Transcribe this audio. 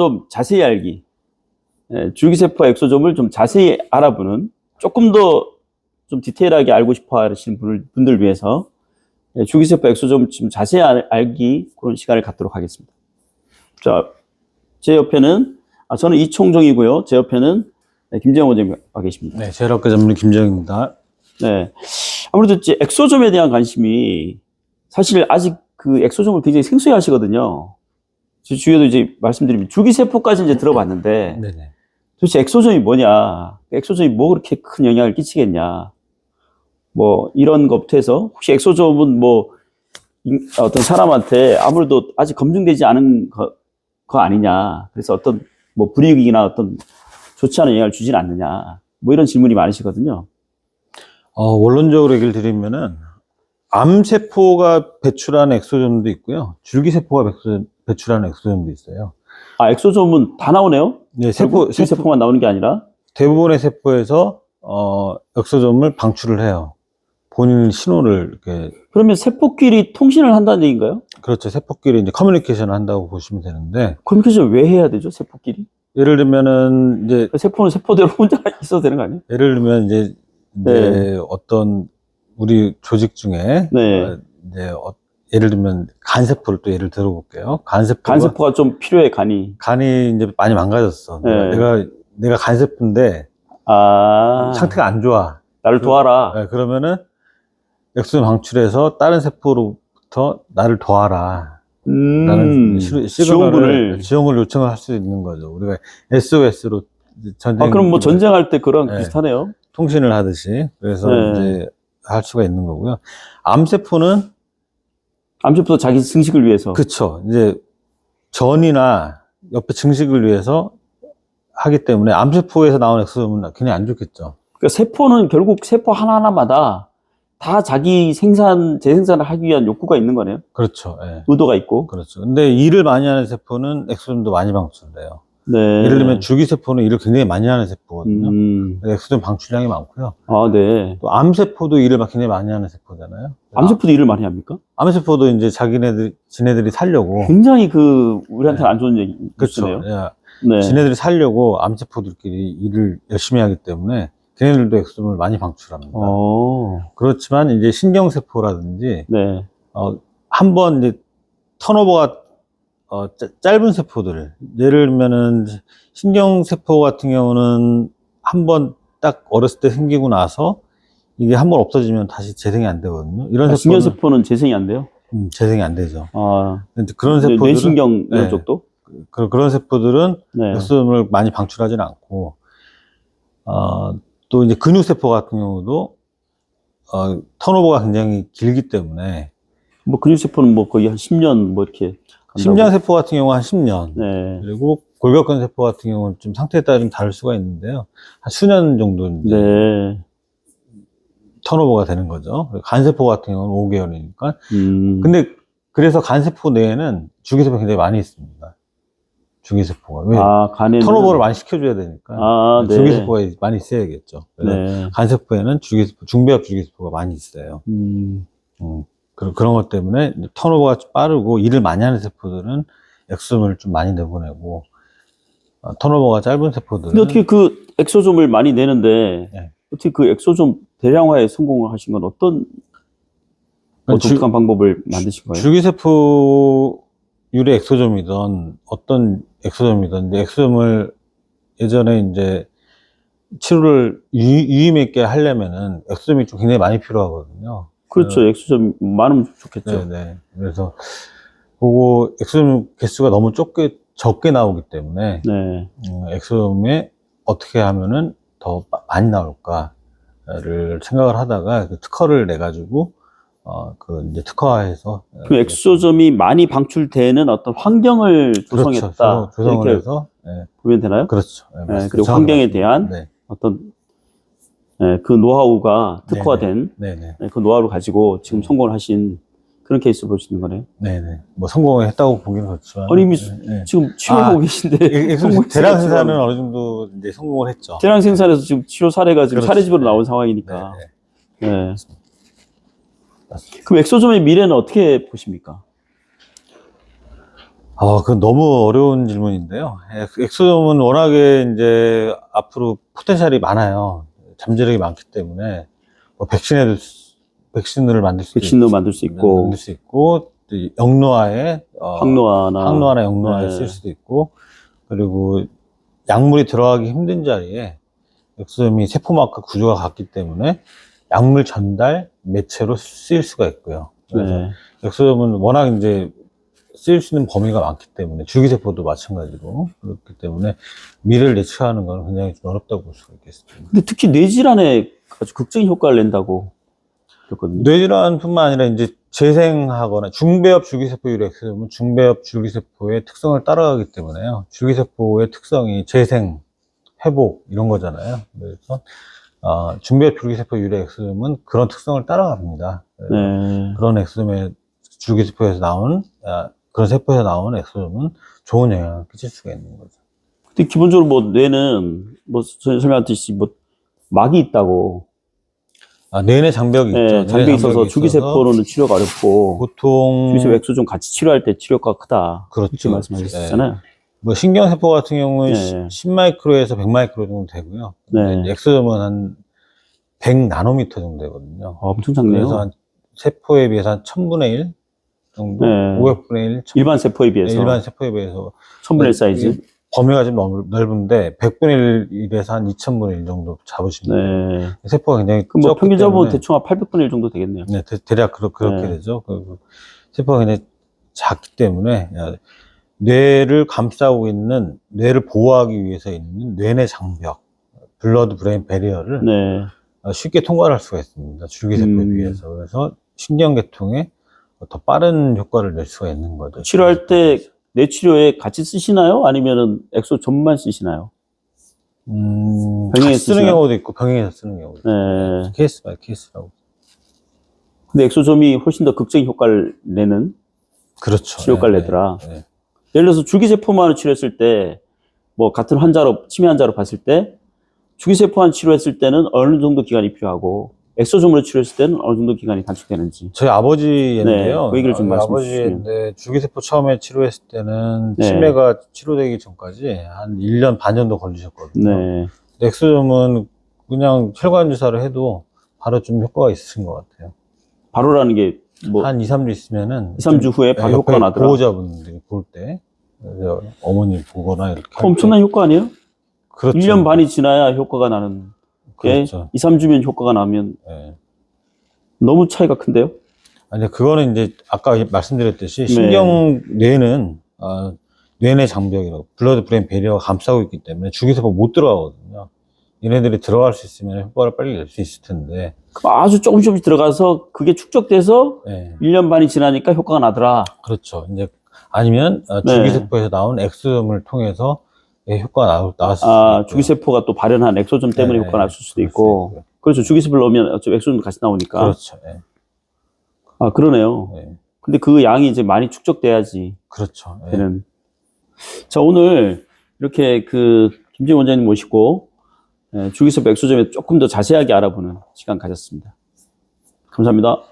좀 자세히 알기, 예, 줄기세포 엑소점을 좀 자세히 알아보는 조금 더 좀 디테일하게 알고 싶어 하시는 분들, 분들 위해서 예, 줄기세포 엑소점 좀 자세히 알, 알기 그런 시간을 갖도록 하겠습니다. 자, 제 옆에는 아, 저는 이총정이고요. 제 옆에는 네, 김재영 원장님과 계십니다. 네, 제일학과 전문의 김정입니다. 네. 아무래도 이제 엑소점에 대한 관심이 사실 아직 그 엑소점을 굉장히 생소해 하시거든요. 제 주위에도 이제 말씀드리면 줄기세포까지 이제 들어봤는데 네네. 도대체 엑소점이 뭐냐? 엑소점이 뭐 그렇게 큰 영향을 끼치겠냐? 뭐 이런 것부터 해서 혹시 엑소점은 뭐 인- 어떤 사람한테 아무래도 아직 검증되지 않은 거, 거 아니냐? 그래서 어떤 뭐 불이익이나 어떤 좋지 않은 영향을 주진 않느냐? 뭐 이런 질문이 많으시거든요. 어, 원론적으로 얘기를 드리면은, 암세포가 배출하는 엑소점도 있고요. 줄기세포가 배출- 배출하는 엑소점도 있어요. 아, 엑소점은 다 나오네요? 네, 세포, 세포, 세포 만 나오는 게 아니라? 대부분의 세포에서, 어, 엑소점을 방출을 해요. 본인 신호를 이렇게, 그러면 세포끼리 통신을 한다는 얘기인가요? 그렇죠. 세포끼리 이제 커뮤니케이션을 한다고 보시면 되는데, 커뮤니케이션 왜 해야 되죠, 세포끼리? 예를 들면은, 이제, 그 세포는 세포대로 혼자 있어도 되는 거 아니에요? 예를 들면 이제, 이제 네. 어떤 우리 조직 중에, 네. 어, 이제, 어, 예를 들면 간세포를 또 예를 들어볼게요. 간세포가 간세포가 좀 필요해, 간이. 간이 이제 많이 망가졌어. 네. 내가 내가 간세포인데 아, 상태가 안 좋아. 나를 도와라. 네, 그러면은 엑소점 방출해서 다른 세포로부터 나를 도와라. 음, 라는 시- 시그널을 지원군을. 지원을 요청을 할 수 있는 거죠. 우리가 SOS로 전쟁 아, 그럼 뭐 전쟁할 때 그런 네. 비슷하네요. 통신을 하듯이 그래서 네. 이제 할 수가 있는 거고요. 암세포는 암세포도 자기 증식을 위해서. 그쵸. 이제 전이나 옆에 증식을 위해서 하기 때문에 암세포에서 나온 엑소점은 굉장히 안 좋겠죠. 그러니까 세포는 결국 세포 하나하나마다 다 자기 생산, 재생산을 하기 위한 욕구가 있는 거네요. 그렇죠. 예. 의도가 있고. 그렇죠. 근데 일을 많이 하는 세포는 엑소점도 많이 방출돼요. 네. 예를 들면 줄기세포는 일을 굉장히 많이 하는 세포거든요. 음, 엑소점 방출량이 많고요. 아, 네. 또 암세포도 일을 막 굉장히 많이 하는 세포잖아요. 암세포도 일을 많이 합니까? 암세포도 이제 자기네들, 지네들이 살려고. 굉장히 그, 우리한테는 안 좋은 얘기. 그렇죠. 예. 네. 지네들이 살려고 암세포들끼리 일을 열심히 하기 때문에 걔네들도 엑소점을 많이 방출합니다. 어, 그렇지만 이제 신경세포라든지, 네. 어, 한번 이제 턴오버가 어, 짜- 짧은 세포들. 예를 들면은 신경세포 같은 경우는 한 번 딱 어렸을 때 생기고 나서 이게 한 번 없어지면 다시 재생이 안 되거든요. 이런 아, 세포는 신경세포는 재생이 안 돼요? 음, 재생이 안 되죠. 아, 그런 뇌- 세포들은 뇌신경 이런 네. 쪽도? 그, 그런 세포들은 네. 엑소점을 많이 방출하지는 않고 어, 또 이제 근육세포 같은 경우도 어, 턴오버가 굉장히 길기 때문에 뭐 근육세포는 뭐 거의 한 10년 뭐 이렇게. 간다고. 심장 세포 같은 경우 한 10년 네. 그리고 골격근 세포 같은 경우는 좀 상태에 따라 좀 다를 수가 있는데요. 한 수년 정도 이제 네. 턴오버가 되는 거죠. 간세포 같은 경우는 5개월이니까. 음. 근데 그래서 간세포 내에는 주기세포가 굉장히 많이 있습니다. 주기세포가. 왜? 아, 간에. 턴오버를 많이 시켜줘야 되니까. 아, 네. 주기세포가 많이 있어야겠죠. 네. 간세포에는 주기세포, 중배합 주기세포가 많이 있어요. 음. 음, 그런, 그런 것 때문에 턴오버가 좀 빠르고 일을 많이 하는 세포들은 엑소점을 좀 많이 내보내고 어, 턴오버가 짧은 세포들은 근데 어떻게 그 엑소점을 많이 내는데 네. 어떻게 그 엑소점 대량화에 성공을 하신 건 어떤 뭐 주- 독특한 방법을 만드신 거예요? 줄기세포 유래 엑소점이든 어떤 엑소점이든 이제 엑소점을 예전에 이제 치료를 유, 유의있게 하려면은 엑소점이 좀 굉장히 많이 필요하거든요. 그렇죠. 엑소점 많으면 좋겠죠. 네네. 그래서 그거 엑소점 개수가 너무 적게 적게 나오기 때문에 네. 음, 엑소점에 어떻게 하면은 더 마- 많이 나올까를 생각을 하다가 그 특허를 내 가지고 어그 이제 특허화해서 그 엑소점이 많이 방출되는 어떤 환경을 조성했다. 그렇죠. 조성을 이렇게 해서 네, 보면 되나요? 그렇죠. 네, 네. 그리고 환경에. 대한 네, 어떤 네, 그 노하우가 특화된 네, 네, 네, 그 노하우를 가지고 지금 네. 성공을 하신 그런 케이스를 볼수 있는 거네요. 네, 네. 뭐 성공했다고 보기는 그렇지만 아니, 이미 네, 네. 지금 치료하고 아, 계신데 성공했어요, 대량. 생산은 어느 정도 이제 성공을 했죠. 대량 생산에서 지금 치료 사례가 지금 그렇죠. 사례집으로 나온 네, 상황이니까. 네. 네. 그럼 엑소점의 미래는 어떻게 보십니까? 아, 그건 너무 어려운 질문인데요. 엑- 엑소점은 워낙에 이제 앞으로 포텐셜이 많아요. 잠재력이 많기 때문에 뭐 백신에도 수- 백신을 만들 수도 백신도 있- 만들 수 있고, 만들 수 있고 또 영노화에 어, 항노화나, 항노화나 영노화에 네. 쓸 수도 있고 그리고 약물이 들어가기 힘든 자리에 엑소점이 세포막과 구조가 같기 때문에 약물 전달 매체로 쓰일 수가 있고요. 그래서 네. 엑소점은 워낙 이제 쓰일 수 있는 범위가 많기 때문에 줄기세포도 마찬가지로 그렇기 때문에 미래를 예측하는 건 굉장히 좀 어렵다고 볼 수가 있겠습니다. 근데 특히 뇌질환에 아주 극적인 효과를 낸다고 그랬거든요. 뇌질환뿐만 아니라 이제 재생하거나 중배엽 줄기세포 유래 엑소점은 중배엽 줄기세포의 특성을 따라가기 때문에요. 줄기세포의 특성이 재생, 회복 이런 거잖아요. 그래서 어, 중배엽 줄기세포 유래 엑소점은 그런 특성을 따라갑니다. 네. 그런 엑소점의 줄기세포에서 나온 아, 그런 세포에서 나온 엑소점은 좋은 영향을 끼칠 수가 있는 거죠. 근데 기본적으로 뭐 뇌는 뭐 설- 설명했듯이 뭐 막이 있다고 아, 뇌내 장벽이 네, 있죠. 장벽이 있어서 장벽이 줄기세포로는 치료가 어렵고 보통 줄기세포 엑소좀 같이 치료할 때 치료가 크다. 그렇죠. 말씀하셨잖아요. 뭐 신경세포 같은 경우는 네. 10마이크로에서 100마이크로 정도 되고요. 네. 엑소점은 한 100나노미터 정도 되거든요. 아, 엄청 작네요. 그래서 한 세포에 비해서 한 1000분의 1 정도, 네. 500분의 1, 일반 세포에 비해서 일반 세포에 비해서 천분의 일 네, 사이즈. 이게 범위가 좀 넓- 넓은데 100분의 1에서 한 2000분의 1 정도 잡으시면. 네. 세포가 굉장히 그럼 뭐 평균 잡으면 대충 한 800분의 1 정도 되겠네요. 네, 대, 대략 그렇, 그렇게 네. 되죠. 그리고 세포가 굉장히 작기 때문에 야, 뇌를 감싸고 있는 뇌를 보호하기 위해서 있는 뇌내 장벽, 블러드 브레인 베리어를 네. 어, 쉽게 통과할 수가 있습니다. 줄기세포에 음. 비해서. 그래서 신경계통에 더 빠른 효과를 낼 수가 있는 거죠. 치료할 때 뇌 치료에 같이 쓰시나요? 아니면은 엑소점만 쓰시나요? 음, 같이 쓰는? 경우도 있고 병행해서 쓰는 경우도 있고 네. 케이스 바이 케이스라고. 근데 엑소점이 훨씬 더 극적인 효과를 내는 그렇죠. 치료 효과를 네, 내더라. 네, 네. 예를 들어서 줄기세포만을 치료했을 때, 뭐, 같은 환자로, 치매 환자로 봤을 때, 줄기세포만 치료했을 때는 어느 정도 기간이 필요하고, 엑소점으로 치료했을 때는 어느 정도 기간이 단축되는지. 저희 아버지인데요. 네, 그 얘기를 좀 아, 말씀해 아버지인데 줄기세포 처음에 치료했을 때는 네. 치매가 치료되기 전까지 한 1년 반 정도 걸리셨거든요. 네. 엑소점은 그냥 혈관 주사를 해도 바로 좀 효과가 있으신 것 같아요. 바로라는 게, 뭐, 한 2, 3주 있으면은 2, 3주 후에 바로 네, 효과가 나더라. 보호자분들이 볼 때, 어머니 보거나 이렇게. 엄청난 효과 아니에요? 그렇죠. 1년 반이 지나야 효과가 나는 게, 그렇죠. 2, 3주면 효과가 나면 예. 너무 차이가 큰데요? 아니, 그거는 이제 아까 말씀드렸듯이 네. 신경 뇌는, 어, 뇌내 장벽이라고, 블러드 브레인 베리어가 감싸고 있기 때문에 줄기세포 못 들어가거든요. 얘네들이 들어갈 수 있으면 효과를 빨리 낼 수 있을 텐데, 그럼 아주 조금씩 조금씩 들어가서 그게 축적돼서 예. 1년 반이 지나니까 효과가 나더라. 그렇죠. 이제, 아니면, 어, 네. 줄기세포에서 나온 엑소점을 통해서 예, 효과가 나, 수도 아. 주기세포가 또 발현한 엑소점 때문에 네, 효과가 났을 수도 있고. 있고요. 그렇죠. 주기세포를 넣으면 어차피 엑소점 같이 나오니까. 그렇죠. 예. 아, 그러네요. 예. 근데 그 양이 이제 많이 축적돼야지 그렇죠. 예. 되는. 자, 오늘 이렇게 그 김진 원장님 모시고 예, 주기세포 엑소점에 조금 더 자세하게 알아보는 시간 가졌습니다. 감사합니다.